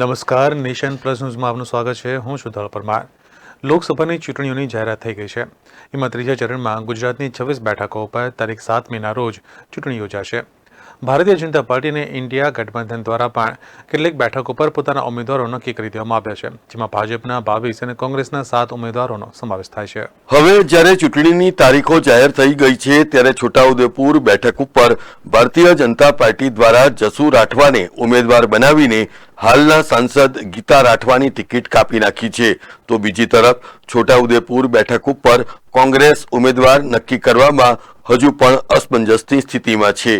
નમસ્કાર, nation plus ન્યૂઝમાં આપનું સ્વાગત છે. હું છું પરમાર. લોકસભાની ચૂંટણીઓની જાહેરાત થઈ ગઈ છે. એમાં ત્રીજા ચરણમાં ગુજરાતની છવ્વીસ બેઠકો પર તારીખ સાત મેના રોજ ચૂંટણી યોજાશે. ભારતીય જનતા પાર્ટી અને ઇન્ડિયા ગઠબંધન દ્વારા પણ કેટલીક બેઠકો પર પોતાના ઉમેદવારો નક્કી કરી દેવામાં આવ્યા છે, જેમાં ભાજપના બાવીસ અને કોંગ્રેસના સાત ઉમેદવારોનો સમાવેશ થાય છે. હવે જ્યારે ચૂંટણીની તારીખો જાહેર થઈ ગઈ છે, ત્યારે છોટાઉદેપુર બેઠક ઉપર ભારતીય જનતા પાર્ટી દ્વારા જસુ રાઠવાને ઉમેદવાર બનાવીને હાલના સાંસદ ગીતા રાઠવાની ટિકિટ કાપી નાખી છે. તો બીજી તરફ છોટાઉદેપુર બેઠક ઉપર કોંગ્રેસ ઉમેદવાર નક્કી કરવામાં હજુ પણ અસમંજસની સ્થિતિમાં છે.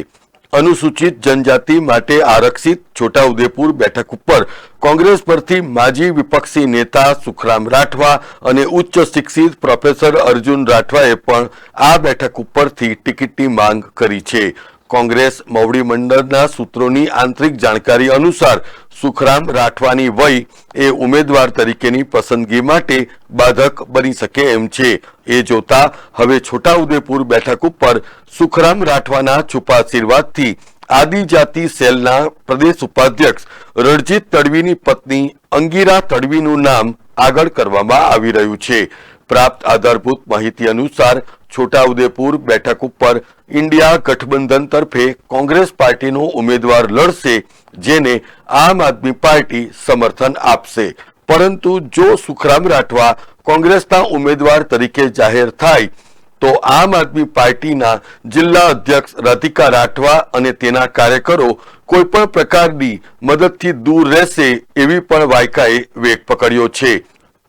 અનુસૂચિત જનજાતિ માટે આરક્ષિત છોટાઉદેપુર બેઠક ઉપર કોંગ્રેસ પરથી માજી વિપક્ષી નેતા સુખરામ રાઠવા અને ઉચ્ચ શિક્ષિત પ્રોફેસર અર્જુન રાઠવાએ પણ આ બેઠક ઉપરથી ટિકિટની માંગ કરી છે. કોંગ્રેસ મવડી મંડળના સૂત્રોની આંતરિક જાણકારી અનુસાર સુખરામ રાઠવાની વય એ ઉમેદવાર તરીકેની પસંદગી માટે બાધક બની શકે એમ છે. એ જોતા હવે છોટાઉદેપુર બેઠક ઉપર સુખરામ રાઠવાના છુપા આશીર્વાદથી આદિજાતિ સેલના પ્રદેશ ઉપાધ્યક્ષ રણજીત તડવીની પત્ની અંગીરા તડવીનું નામ આગળ કરવામાં આવી રહ્યું છે. પ્રાપ્ત આધારભૂત માહિતી અનુસાર છોટાઉદેપુર બેઠક ઉપર ઇન્ડિયા ગઠબંધન તરફે કોંગ્રેસ પાર્ટીનો ઉમેદવાર લડશે, જેને આમ આદમી પાર્ટી સમર્થન આપશે. પરંતુ જો સુખરામ રાઠવા કોંગ્રેસના ઉમેદવાર તરીકે જાહેર થાય, તો આમ આદમી પાર્ટીના જિલ્લા અધ્યક્ષ રાધિકા રાઠવા અને તેના કાર્યકરો કોઈ પણ પ્રકારની મદદથી દૂર રહેશે એવી પણ વાયકાએ વેગ પકડ્યો છે.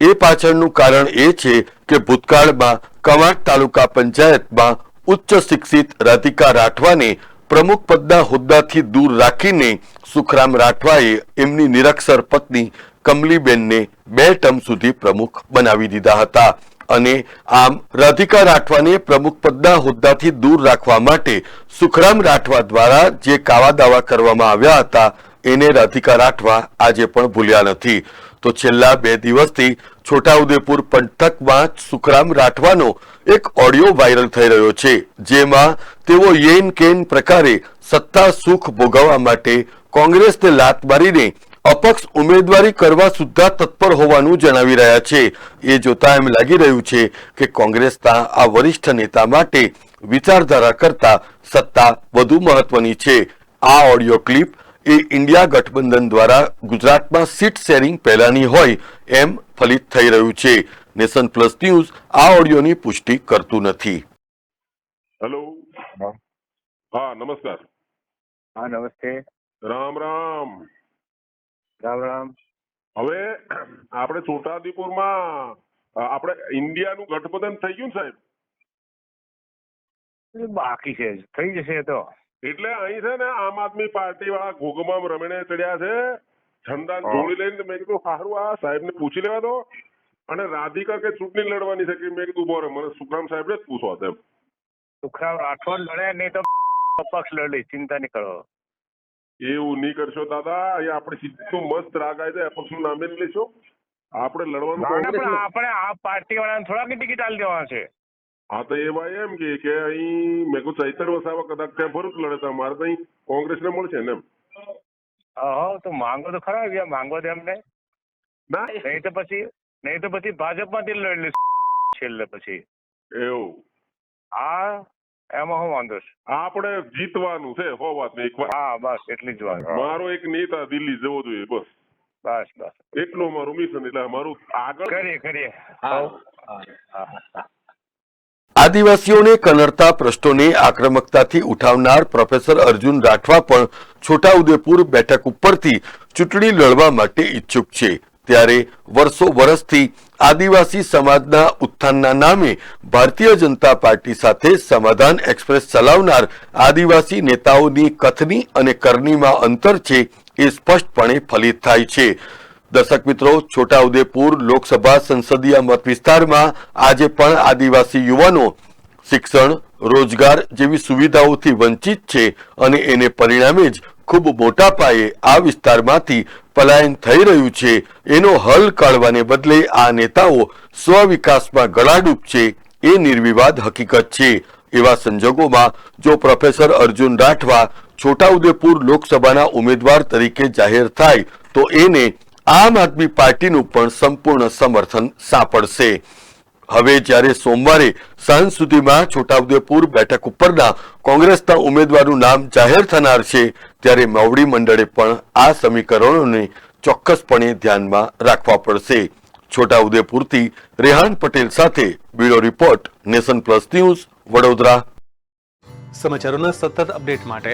એ પાછળનું કારણ એ છે કે ભૂતકાળમાં કવાંટ તાલુકા પંચાયતમાં ઉચ્ચ શિક્ષિત રાધિકા રાઠવાને પ્રમુખ પદના હોદ્દાથી દૂર રાખીને સુખરામ રાઠવાએ એમની નિરક્ષર પત્ની કમલીબેનને બે ટર્મ સુધી પ્રમુખ બનાવી દીધા હતા. અને આમ રાધિકા રાઠવાને પ્રમુખ પદના હોદ્દાથી દૂર રાખવા માટે સુખરામ રાઠવા દ્વારા જે કાવા દાવા કરવામાં આવ્યા હતા એને રાધિકા રાઠવા આજે પણ ભૂલ્યા નથી. તો છેલ્લા બે દિવસથી છોટાઉદેપુર પંથકમાં સુખરામ રાઠવાનો એક ઓડિયો વાયરલ થઈ રહ્યો છે, જેમાં તેઓ યેન કેન પ્રકારે સત્તા સુખ ભોગવવા માટે કોંગ્રેસને લાત મારીને અપક્ષ ઉમેદવારી કરવા સુદ્ધા તત્પર હોવાનું જણાવી રહ્યા છે. એ જોતા એમ લાગી રહ્યું છે કે કોંગ્રેસના આ વરિષ્ઠ નેતા માટે વિચારધારા કરતા સત્તા વધુ મહત્વની છે. આ ઓડિયો ક્લિપ એ ઇન્ડિયા ગઠબંધન દ્વારા ગુજરાતમાં સીટ શેરિંગ પહેલાની હોય એમ ફલિત થઈ રહ્યું છે. નેશન પ્લસ ન્યૂઝ આ ઓડિયોની પુષ્ટિ કરતું નથી. હેલો. હા. નમસ્કાર. હા નમસ્તે. રામ રામ. રામ રામ. હવે આપણે છોટાઉદેપુરમાં આપણે ઇન્ડિયાનું ગઠબંધન થઈ ગયું સાહેબ? બાકી છે. થઈ જશે તો. એટલે અહીં છે ને આમ આદમી પાર્ટી વાળા ઘોઘમાં રમીને ચડ્યા છે. ઝંડા જોડી લઈને મેં કીધું સારું આ સાહેબ ને પૂછી લેવા દો. અને રાધિકા કે ચૂંટણી લડવાની છે કે મેં કીધું બોરે મને સુખરામ સાહેબ ને જ પૂછો તેમ. સુખરામ રાઠોડ લડે નહીં તો અપક્ષ લડી. ચિંતા નહીં કરો. એવું નહીં કરશો દાદા. અહીંયા આપણે સીધું મસ્ત રાગ આવી જાય અપક્ષનું નામે લઈશું લેશો. આપણે લડવાનું ના, ના, આપણે આ પાર્ટી વાળાને થોડાક ટિકિટ આલી દેવાના છે. હા તો એ ભાઈ એમ કે કે અહીં મેં કહું ચૈતર વસાવા કદાચ ત્યાં ભરૂચ લડે તો અમારે તો અહીં કોંગ્રેસને મળશે ને એમ હા તો માંગો તો ખરા ગયા માંગો તો એમને ના નહીં તો પછી નહીં તો પછી ભાજપમાંથી લડી લઈશ છેલ્લે પછી એવું હા એમાં હું વાંધો છે આપણે જીતવાનું છે હો વાત નહીં એક વાર હા બસ એટલી જ વાત મારો એક નેતા દિલ્હી જવો જોઈએ બસ બસ બસ એટલું મારું મિશન એટલે મારું આગળ કરીએ કરીએ હો. હા હા આદિવાસીઓને કનડતા પ્રશ્નોને આક્રમકતાથી ઉઠાવનાર પ્રોફેસર અર્જુન રાઠવા પણ છોટાઉદેપુર બેઠક ઉપરથી ચૂંટણી લડવા માટે ઈચ્છુક છે. ત્યારે વર્ષો વર્ષથી આદિવાસી સમાજના ઉત્થાનના નામે ભારતીય જનતા પાર્ટી સાથે સમાધાન એક્સપ્રેસ ચલાવનાર આદિવાસી નેતાઓની કથની અને કરણીમાં અંતર છે એ સ્પષ્ટપણે ફલિત થાય છે. દર્શક મિત્રો, છોટાઉદેપુર લોકસભા સંસદીય મત વિસ્તારમાં આજે પણ આદિવાસી યુવાનો શિક્ષણ, રોજગાર જેવી સુવિધાઓથી વંચિત છે અને એને પરિણામે જ ખૂબ મોટા પાયે આ વિસ્તારમાંથી પલાયન થઈ રહ્યું છે. એનો હલ કાઢવાને બદલે આ નેતાઓ સ્વવિકાસમાં ગળાડૂબ છે એ નિર્વિવાદ હકીકત છે. એવા સંજોગોમાં જો પ્રોફેસર અર્જુન રાઠવા છોટાઉદેપુર લોકસભાના ઉમેદવાર તરીકે જાહેર થાય, તો એને આમ આદમી પાર્ટીનું પણ સંપૂર્ણ સમર્થન સાંપડશે. હવે જ્યારે સોમવારે સાંજ સુધીમાં છોટાઉદેપુર બેઠક ઉપરના કોંગ્રેસના ઉમેદવારનું નામ જાહેર થનાર છે, ત્યારે મવડી મંડળે પણ આ સમીકરણોને ચોક્કસપણે ધ્યાનમાં રાખવા પડશે. છોટાઉદેપુરથી રેહાન પટેલ સાથે bureau report, nation plus news, Vadodara. સમાચારોના સતત અપડેટ માટે